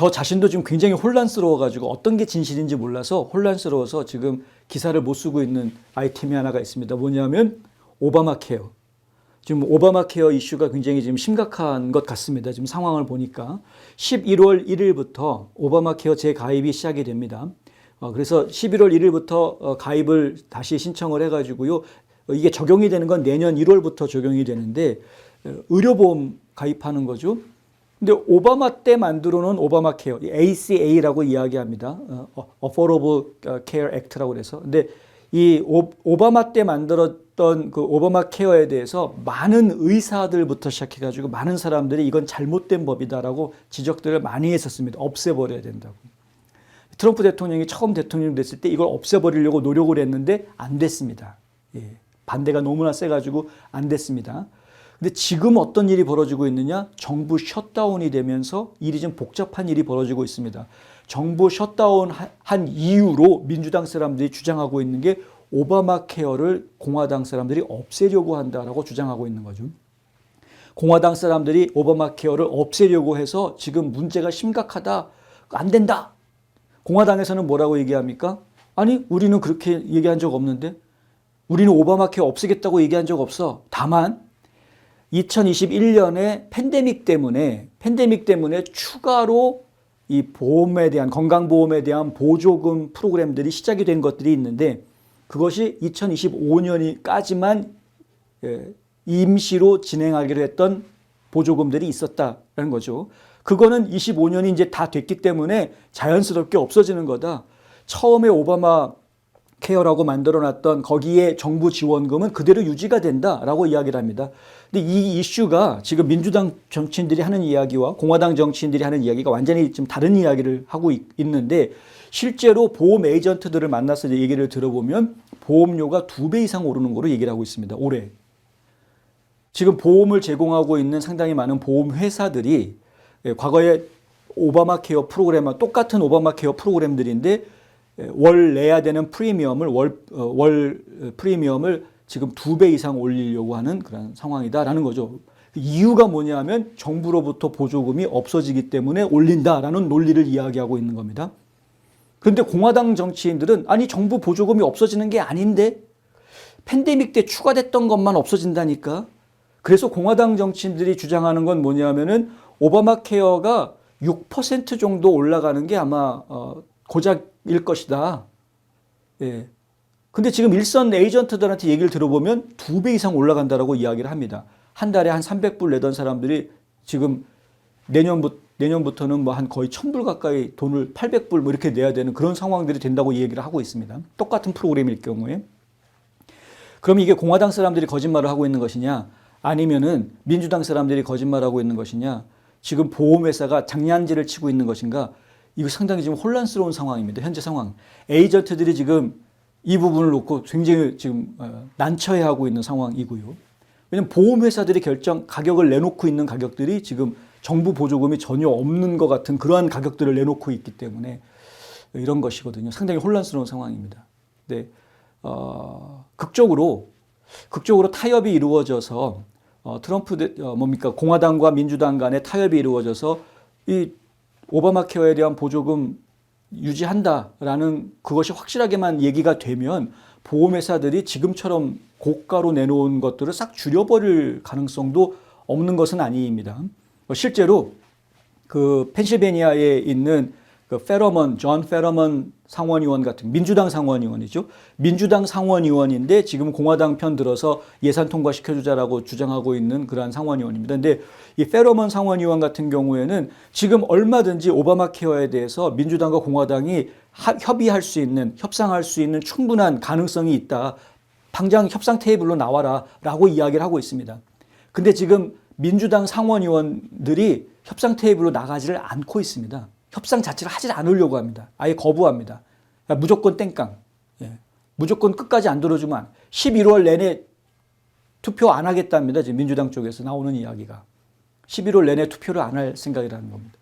저 자신도 지금 굉장히 혼란스러워가지고 어떤 게 진실인지 몰라서 혼란스러워서 지금 기사를 못 쓰고 있는 아이템이 하나가 있습니다. 뭐냐면 오바마 케어. 지금 오바마 케어 이슈가 굉장히 지금 심각한 것 같습니다. 지금 상황을 보니까 11월 1일부터 오바마 케어 재가입이 시작이 됩니다. 어, 그래서 11월 1일부터 어, 가입을 다시 신청을 해가지고요. 어, 이게 적용이 되는 건 내년 1월부터 적용이 되는데 어, 의료보험 가입하는 거죠. 근데 오바마 때 만들어 놓은 오바마 케어, ACA라고 이야기합니다. 어, Affordable Care Act라고 그래서. 근데 이 오, 오바마 때 만들었던 그 오바마 케어에 대해서 많은 의사들부터 시작해가지고 많은 사람들이 이건 잘못된 법이다라고 지적들을 많이 했었습니다. 없애버려야 된다고. 트럼프 대통령이 처음 대통령 됐을 때 이걸 없애버리려고 노력을 했는데 안 됐습니다. 예, 반대가 너무나 세가지고 안 됐습니다. 근데 지금 어떤 일이 벌어지고 있느냐? 정부 셧다운이 되면서 일이 좀 복잡한 일이 벌어지고 있습니다. 정부 셧다운 한 이유로 민주당 사람들이 주장하고 있는 게 오바마 케어를 공화당 사람들이 없애려고 한다라고 주장하고 있는 거죠. 공화당 사람들이 오바마 케어를 없애려고 해서 지금 문제가 심각하다. 안 된다. 공화당에서는 뭐라고 얘기합니까? 아니, 우리는 그렇게 얘기한 적 없는데. 우리는 오바마 케어 없애겠다고 얘기한 적 없어. 다만 2021년에 팬데믹 때문에 팬데믹 때문에 추가로 이 보험에 대한 건강보험에 대한 보조금 프로그램들이 시작이 된 것들이 있는데 그것이 2025년까지만 예, 임시로 진행하기로 했던 보조금들이 있었다라는 거죠. 그거는 25년이 이제 다 됐기 때문에 자연스럽게 없어지는 거다. 처음에 오바마 케어라고 만들어 놨던 거기에 정부 지원금은 그대로 유지가 된다라고 이야기를 합니다. 근데 이 이슈가 지금 민주당 정치인들이 하는 이야기와 공화당 정치인들이 하는 이야기가 완전히 좀 다른 이야기를 하고 있, 있는데 실제로 보험 에이전트들을 만나서 얘기를 들어보면 보험료가 두 배 이상 오르는 거로 얘기를 하고 있습니다. 올해. 지금 보험을 제공하고 있는 상당히 많은 보험 회사들이 예, 과거에 오바마 케어 프로그램과 똑같은 오바마 케어 프로그램들인데 예, 월 내야 되는 프리미엄을 월, 어, 월 프리미엄을 지금 두 배 이상 올리려고 하는 그런 상황이다라는 거죠. 이유가 뭐냐면 정부로부터 보조금이 없어지기 때문에 올린다라는 논리를 이야기하고 있는 겁니다. 그런데 공화당 정치인들은 아니 정부 보조금이 없어지는 게 아닌데 팬데믹 때 추가됐던 것만 없어진다니까. 그래서 공화당 정치인들이 주장하는 건 뭐냐면은 오바마 케어가 6% 정도 올라가는 게 아마 어, 고작 일 것이다. 예. 근데 지금 일선 에이전트들한테 얘기를 들어보면 두 배 이상 올라간다라고 이야기를 합니다. 한 달에 한 300불 내던 사람들이 지금 내년부터 내년부터는 뭐 한 거의 1000불 가까이 돈을 800불 뭐 이렇게 내야 되는 그런 상황들이 된다고 얘기를 하고 있습니다. 똑같은 프로그램일 경우에. 그럼 이게 공화당 사람들이 거짓말을 하고 있는 것이냐? 아니면은 민주당 사람들이 거짓말하고 있는 것이냐? 지금 보험회사가 장난질을 치고 있는 것인가? 이거 상당히 지금 혼란스러운 상황입니다. 현재 상황. 에이전트들이 지금 이 부분을 놓고 굉장히 지금 어, 난처해하고 있는 상황이고요. 왜냐하면 보험회사들이 결정 가격을 내놓고 있는 가격들이 지금 정부 보조금이 전혀 없는 것 같은 그러한 가격들을 내놓고 있기 때문에 이런 것이거든요. 상당히 혼란스러운 상황입니다. 네, 어, 극적으로 극적으로 타협이 이루어져서 어, 트럼프 대, 어, 뭡니까 공화당과 민주당 간의 타협이 이루어져서 이 오바마 케어에 대한 보조금 유지한다라는 그것이 확실하게만 얘기가 되면 보험회사들이 지금처럼 고가로 내놓은 것들을 싹 줄여버릴 가능성도 없는 것은 아닙니다. 실제로 그 펜실베니아에 있는 그 페러먼, 존 페러먼 상원의원 같은 민주당 상원의원이죠. 민주당 상원의원인데 지금 공화당 편 들어서 예산 통과시켜주자라고 주장하고 있는 그러한 상원의원입니다. 근데 이 페러먼 상원의원 같은 경우에는 지금 얼마든지 오바마 케어에 대해서 민주당과 공화당이 하, 협의할 수 있는, 협상할 수 있는 충분한 가능성이 있다. 당장 협상 테이블로 나와라 라고 이야기를 하고 있습니다. 근데 지금 민주당 상원의원들이 협상 테이블로 나가지를 않고 있습니다. 협상 자체를 하지 않으려고 합니다. 아예 거부합니다. 그러니까 무조건 땡깡. 예. 무조건 끝까지 안 들어주면 11월 내내 투표 안 하겠답니다. 지금 민주당 쪽에서 나오는 이야기가. 11월 내내 투표를 안 할 생각이라는 겁니다.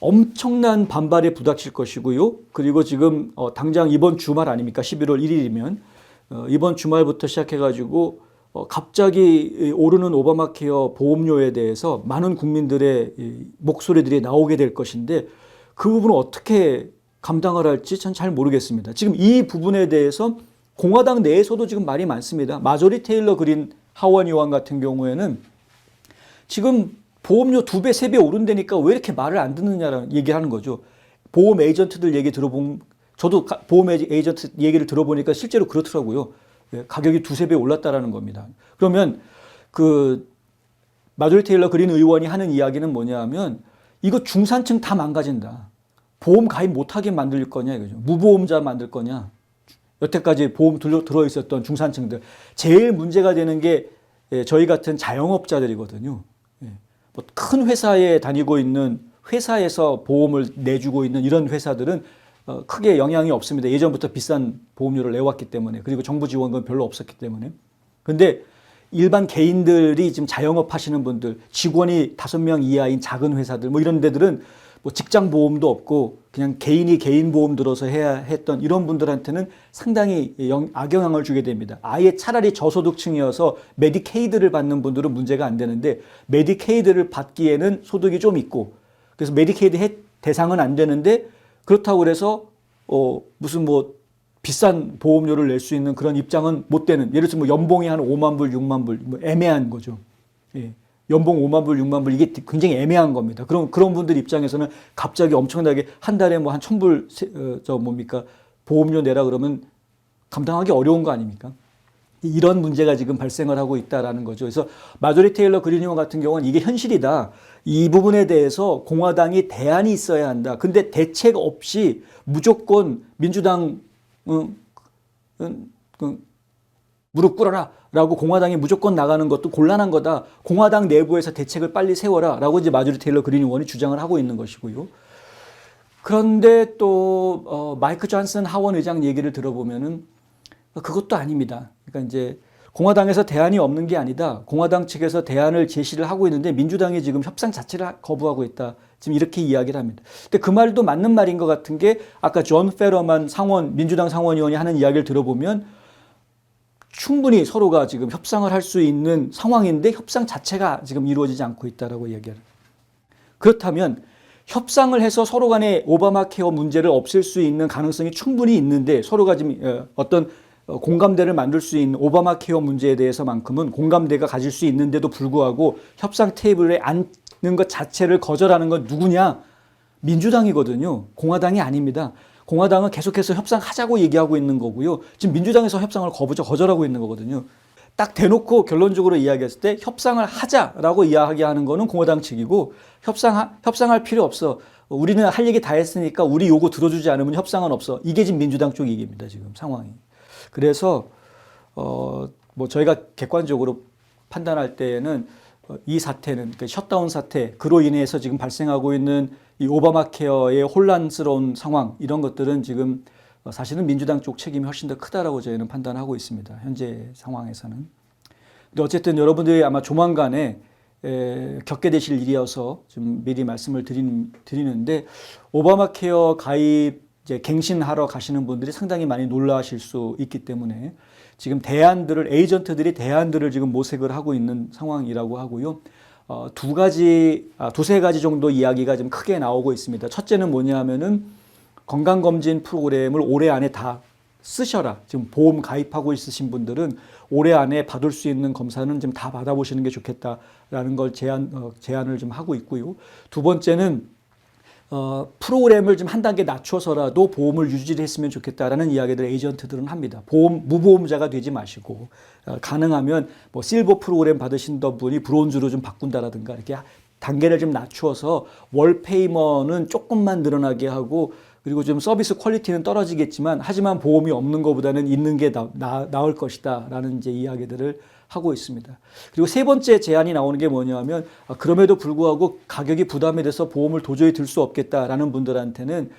엄청난 반발에 부닥칠 것이고요. 그리고 지금 어, 당장 이번 주말 아닙니까? 11월 1일이면 어, 이번 주말부터 시작해가지고 어, 갑자기 이 오르는 오바마 케어 보험료에 대해서 많은 국민들의 이 목소리들이 나오게 될 것인데 그 부분을 어떻게 감당을 할지 전 잘 모르겠습니다. 지금 이 부분에 대해서 공화당 내에서도 지금 말이 많습니다. 마조리 테일러 그린 하원 의원 같은 경우에는 지금 보험료 두 배, 세 배 오른다니까 왜 이렇게 말을 안 듣느냐라는 얘기하는 거죠. 보험 에이전트들 얘기 들어본, 저도 가- 보험 에이- 에이전트 얘기를 들어보니까 실제로 그렇더라고요. 예, 가격이 두세 배 올랐다라는 겁니다. 그러면 그 마조리 테일러 그린 의원이 하는 이야기는 뭐냐 하면 이거 중산층 다 망가진다. 보험 가입 못하게 만들 거냐 이거죠. 무보험자 만들 거냐. 여태까지 보험 들어, 들어있었던 중산층들. 제일 문제가 되는 게 예, 저희 같은 자영업자들이거든요. 예. 뭐큰 회사에 다니고 있는 회사에서 보험을 내주고 있는 이런 회사들은 어, 크게 영향이 없습니다. 예전부터 비싼 보험료를 내왔기 때문에 그리고 정부 지원금 별로 없었기 때문에. 근데 일반 개인들이 지금 자영업 하시는 분들, 직원이 다섯 명 이하인 작은 회사들, 뭐 이런 데들은 뭐 직장 보험도 없고 그냥 개인이 개인 보험 들어서 해야 했던 이런 분들한테는 상당히 영- 악영향을 주게 됩니다. 아예 차라리 저소득층이어서 메디케이드를 받는 분들은 문제가 안 되는데 메디케이드를 받기에는 소득이 좀 있고 그래서 메디케이드 해- 대상은 안 되는데 그렇다고 그래서 어 무슨 뭐 비싼 보험료를 낼 수 있는 그런 입장은 못 되는 예를 들어서 뭐 연봉이 한 5만 불, 6만 불, 뭐 애매한 거죠. 예. 연봉 5만 불, 6만 불 이게 굉장히 애매한 겁니다. 그런 그런 분들 입장에서는 갑자기 엄청나게 한 달에 뭐한천 불, 세- 어, 저 뭡니까 보험료 내라 그러면 감당하기 어려운 거 아닙니까? 이런 문제가 지금 발생을 하고 있다라는 거죠. 그래서 마조리 테일러 그린 의원 같은 경우는 이게 현실이다. 이 부분에 대해서 공화당이 대안이 있어야 한다. 근데 대책 없이 무조건 민주당 음, 음, 그 무릎 꿇어라 라고 공화당이 무조건 나가는 것도 곤란한 거다. 공화당 내부에서 대책을 빨리 세워라 라고 이제 마조리 테일러 그린 의원이 주장을 하고 있는 것이고요. 그런데 또 어, 마이크 존슨 하원 의장 얘기를 들어보면은 그것도 아닙니다. 그러니까 이제 공화당에서 대안이 없는 게 아니다. 공화당 측에서 대안을 제시를 하고 있는데 민주당이 지금 협상 자체를 거부하고 있다. 지금 이렇게 이야기를 합니다. 근데 그 말도 맞는 말인 것 같은 게 아까 존 페러만 상원 민주당 상원의원이 하는 이야기를 들어보면 충분히 서로가 지금 협상을 할 수 있는 상황인데 협상 자체가 지금 이루어지지 않고 있다라고 얘기를. 그렇다면 협상을 해서 서로 간에 오바마 케어 문제를 없앨 수 있는 가능성이 충분히 있는데 서로가 지금 어, 어떤 어, 공감대를 만들 수 있는 오바마 케어 문제에 대해서만큼은 공감대가 가질 수 있는데도 불구하고 협상 테이블에 앉는 것 자체를 거절하는 건 누구냐? 민주당이거든요. 공화당이 아닙니다. 공화당은 계속해서 협상하자고 얘기하고 있는 거고요. 지금 민주당에서 협상을 거부죠. 거절하고 있는 거거든요. 딱 대놓고 결론적으로 이야기했을 때 협상을 하자라고 이야기하는 거는 공화당 측이고 협상 협상할 필요 없어. 우리는 할 얘기 다 했으니까 우리 요구 들어주지 않으면 협상은 없어. 이게 지금 민주당 쪽 얘기입니다. 지금 상황이. 그래서 어 뭐 저희가 객관적으로 판단할 때에는 어, 이 사태는 그 셧다운 사태 그로 인해서 지금 발생하고 있는 이 오바마 케어의 혼란스러운 상황 이런 것들은 지금 어, 사실은 민주당 쪽 책임이 훨씬 더 크다라고 저희는 판단하고 있습니다. 현재 상황에서는. 근데 어쨌든 여러분들이 아마 조만간에 에, 겪게 되실 일이어서 좀 미리 말씀을 드린, 드리는데 오바마 케어 가입 이제 갱신하러 가시는 분들이 상당히 많이 놀라실 수 있기 때문에 지금 대안들을 에이전트들이 대안들을 지금 모색을 하고 있는 상황이라고 하고요. 어, 두 가지, 아, 두세 가지 정도 이야기가 좀 크게 나오고 있습니다. 첫째는 뭐냐 하면은 건강검진 프로그램을 올해 안에 다 쓰셔라. 지금 보험 가입하고 있으신 분들은 올해 안에 받을 수 있는 검사는 좀다 받아보시는 게 좋겠다라는 걸 제안, 어, 제안을 좀 하고 있고요. 두 번째는 어, 프로그램을 좀 한 단계 낮춰서라도 보험을 유지를 했으면 좋겠다라는 이야기들 에이전트들은 합니다. 보험, 무보험자가 되지 마시고, 어, 가능하면 뭐 실버 프로그램 받으신던 분이 브론즈로 좀 바꾼다라든가 이렇게 단계를 좀 낮추어서 월 페이먼은 조금만 늘어나게 하고 그리고 좀 서비스 퀄리티는 떨어지겠지만 하지만 보험이 없는 것보다는 있는 게 나, 나, 나을 것이다라는 이제 이야기들을 하고 있습니다. 그리고 세 번째 제안이 나오는 게 뭐냐면 아, 그럼에도 불구하고 가격이 부담이 돼서 보험을 도저히 들 수 없겠다라는 분들한테는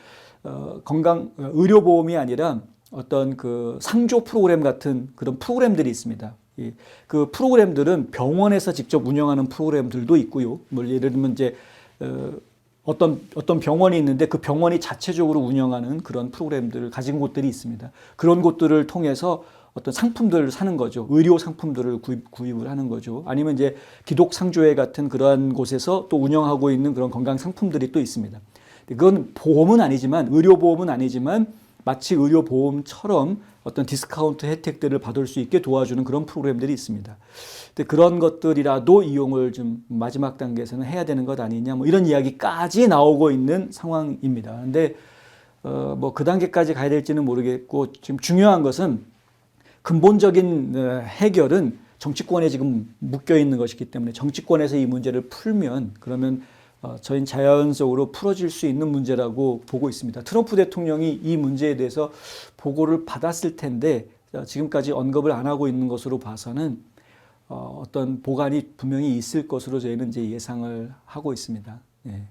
어, 건강 어, 의료 보험이 아니라 어떤 그 상조 프로그램 같은 그런 프로그램들이 있습니다. 이, 그 프로그램들은 병원에서 직접 운영하는 프로그램들도 있고요. 뭐 예를 들면 이제 어, 어떤 어떤 병원이 있는데 그 병원이 자체적으로 운영하는 그런 프로그램들을 가진 곳들이 있습니다. 그런 곳들을 통해서 어떤 상품들을 사는 거죠. 의료 상품들을 구입, 구입을 하는 거죠. 아니면 이제 기독 상조회 같은 그러한 곳에서 또 운영하고 있는 그런 건강 상품들이 또 있습니다. 그건 보험은 아니지만 의료 보험은 아니지만 마치 의료 보험처럼 어떤 디스카운트 혜택들을 받을 수 있게 도와주는 그런 프로그램들이 있습니다. 근데 그런 것들이라도 이용을 좀 마지막 단계에서는 해야 되는 것 아니냐 뭐 이런 이야기까지 나오고 있는 상황입니다. 근데 어 뭐 그 단계까지 가야 될지는 모르겠고 지금 중요한 것은 근본적인 어, 해결은 정치권에 지금 묶여 있는 것이기 때문에 정치권에서 이 문제를 풀면 그러면 어, 저희는 자연적으로 풀어질 수 있는 문제라고 보고 있습니다. 트럼프 대통령이 이 문제에 대해서 보고를 받았을 텐데 어, 지금까지 언급을 안 하고 있는 것으로 봐서는 어, 어떤 보관이 분명히 있을 것으로 저희는 이제 예상을 하고 있습니다. 예.